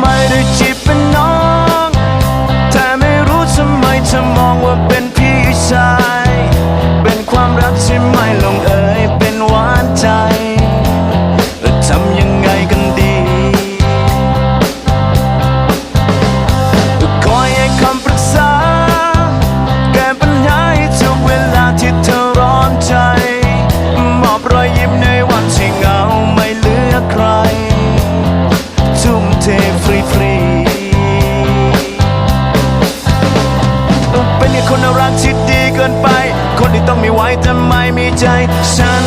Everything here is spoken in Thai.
ไม่ได้จีบเป็นน้องแต่ไม่รู้ทำไมเธอมองว่าเป็นพี่ชาย เป็นความรักที่ไม่ลงเอยเป็นหวานใจทำยังไงกันดีคอยให้คำปรึกษา แก้ปัญหาให้ทุกเวลาที่เธอร้อนใจ มอบรอยยิ้มในวันที่เหงา เทฟรีฟรีเป็นแค่คนน่ารักที่ดีเกินไป คนที่ต้องมีไว้ทำไม่มีใจฉัน